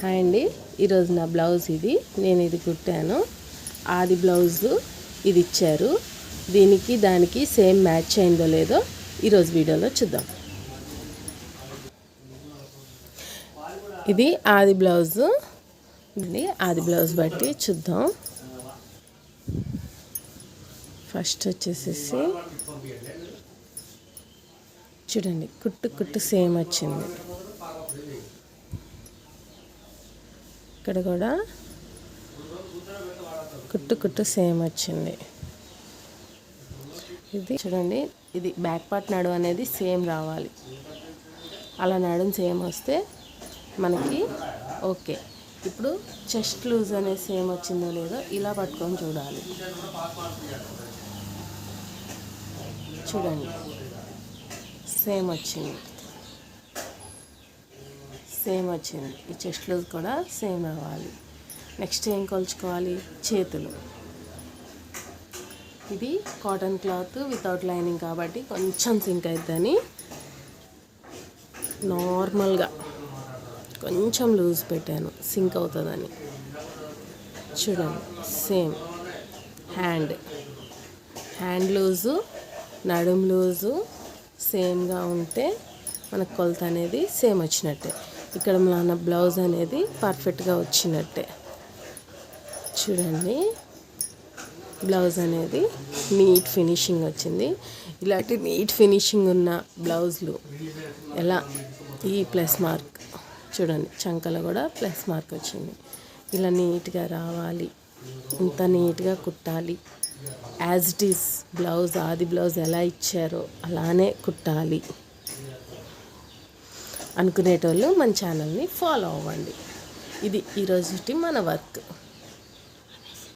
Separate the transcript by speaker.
Speaker 1: Hi అండి. ఈరోజు నా బ్లౌజ్ ఇది. నేను ఇది కుట్టాను. ఆది బ్లౌజ్ ఇది ఇచ్చారు. దీనికి దానికి సేమ్ మ్యాచ్ అయిందో లేదో ఈరోజు వీడియోలో చూద్దాం. ఇది ఆది బ్లౌజ్. ఇది ఆది బ్లౌజ్ బట్టి చూద్దాం. ఫస్ట్ వచ్చేసేసి చూడండి కుట్టు కుట్టు సేమ్ వచ్చింది. ఇక్కడ కూడా కుట్టు కుట్టు సేమ్ వచ్చింది. ఇది చూడండి ఇది బ్యాక్ పార్ట్ నడుము అనేది సేమ్ రావాలి. అలా నడుము సేమ్ వస్తే మనకి ఓకే. ఇప్పుడు చెస్ట్ లూజ్ అనేది సేమ్ వచ్చిందో లేదో ఇలా పట్టుకొని చూడాలి. చూడండి సేమ్ వచ్చింది. సేమ్ వచ్చింది. ఈ చెస్ట్ లూజ్ కూడా సేమ్ అవ్వాలి. నెక్స్ట్ ఏం కొలుచుకోవాలి? చేతులు. ఇది కాటన్ క్లాత్ వితౌట్ లైనింగ్ కాబట్టి కొంచెం సింక్ అవుతుందని నార్మల్గా కొంచెం లూజ్ పెట్టాను. సింక్ అవుతుందని. చూడండి. సేమ్. హ్యాండ్. హ్యాండ్ లూజు నడుం లూజు సేమ్గా ఉంటే మనకు కొలత అనేది సేమ్ వచ్చినట్టే. ఇక్కడ మన బ్లౌజ్ అనేది పర్ఫెక్ట్గా వచ్చినట్టే. చూడండి. బ్లౌజ్ అనేది నీట్ ఫినిషింగ్ వచ్చింది. ఇలాంటి నీట్ ఫినిషింగ్ ఉన్న బ్లౌజ్లు ఎలా? ఈ ప్లస్ మార్క్. చూడండి చంకలో కూడా ప్లస్ మార్క్ వచ్చింది. ఇలా నీట్గా రావాలి. ఇంత నీట్గా కుట్టాలి. యాజ్ ఇట్ ఈస్ బ్లౌజ్ ఆది బ్లౌజ్ ఎలా ఇచ్చారో అలానే కుట్టాలి. అనుకునేటోళ్ళు మన ఛానల్ని ఫాలో అవ్వండి. ఇది ఈరోజుటి మన వర్క్.